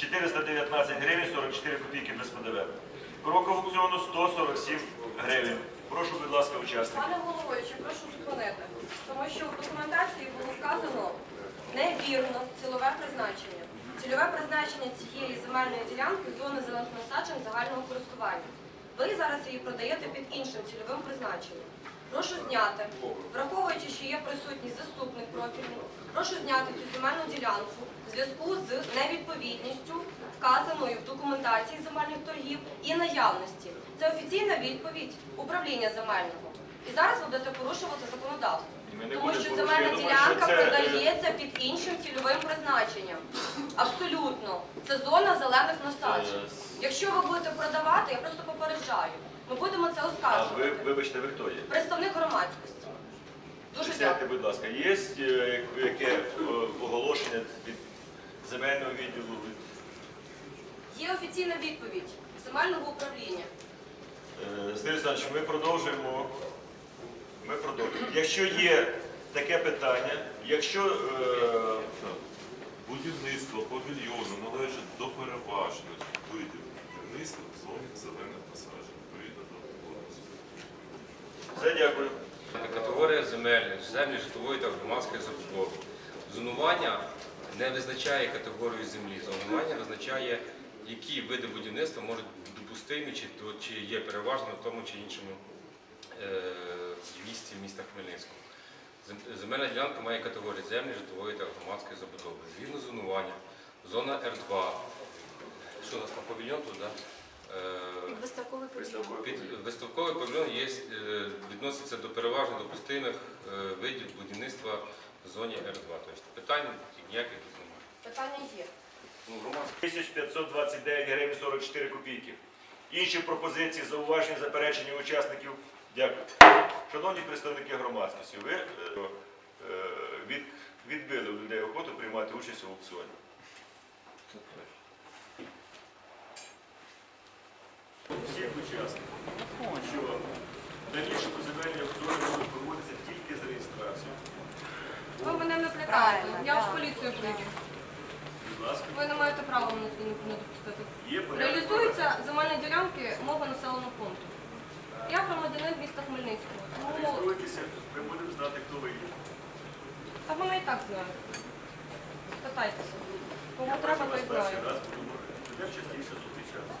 419 гривень 44 копійки без ПДВ. Крок аукціону 147 гривень. Прошу, будь ласка, учасників. Пане головуючий, прошу зупинити, тому що в документації було вказано невірно цільове призначення. Цільове призначення цієї земельної ділянки зони зелених насаджень загального користування. Ви зараз її продаєте під іншим цільовим призначенням. Прошу зняти, враховуючи, що є присутній заступник профільний, прошу зняти цю земельну ділянку в зв'язку з невідповідністю, вказаною в документації земельних торгів і наявності. Це офіційна відповідь управління земельного. І зараз ви будете порушувати законодавство. Тому що земельна ділянка продається під іншим цільовим призначенням. Абсолютно. Це зона зелених насаджень. Якщо ви будете продавати, я просто попереджаю. Ми будемо це А ви, вибачте, ви хто є? Представник громадськості. Дуже Присядьте, дякую. будь ласка. Є е, яке е, оголошення від земельного відділу? Є офіційна відповідь земельного управління. Е, Сергій Олександрович, ми продовжуємо. Ми продовжуємо. Якщо є таке питання, якщо е, Будівництво павільйону належить до переважних видів будівництва в зоні зелених насаджень, відповідно до кодексу. все дякую. Категорія земель, землі житлової та громадської забудови. Зонування не визначає категорію землі. Зонування визначає, які види будівництва можуть бути допустимі, чи, чи є переважними в тому чи іншому е, місті міста Хмельницького. Земельна ділянка має категорію землі, житлової та громадської забудови. Згідно зонування, зона Р2. Що у нас на павільйон тут, да? Е, Виставковий Виставковий. під виставковий павільйон є, е, відноситься до переважно допустимих видів будівництва в зоні Р2. Тобто питань ніяких тут немає. Питання є. Ну, громадське 1529 гривень 44 копійки. Інші пропозиції, зауваження, заперечення учасників. Дякую. Шановні представники громадськості, ви е, е, від, відбили у людей охоту приймати участь у аукціоні. Всіх учасників, що дальніше земельні аукціони плітаєте. Я в поліцію прийду. Ви не маєте права мене туди не допустити. Реалізуються земельні ділянки мого населеного пункту. Я громадянин міста Хмельницького. Тому Реєструйтеся, ми будемо знати, хто ви є. та мене і так знають. Спитайтеся. Кому Я треба, той вас перший раз, буду де частіше зустрічатися.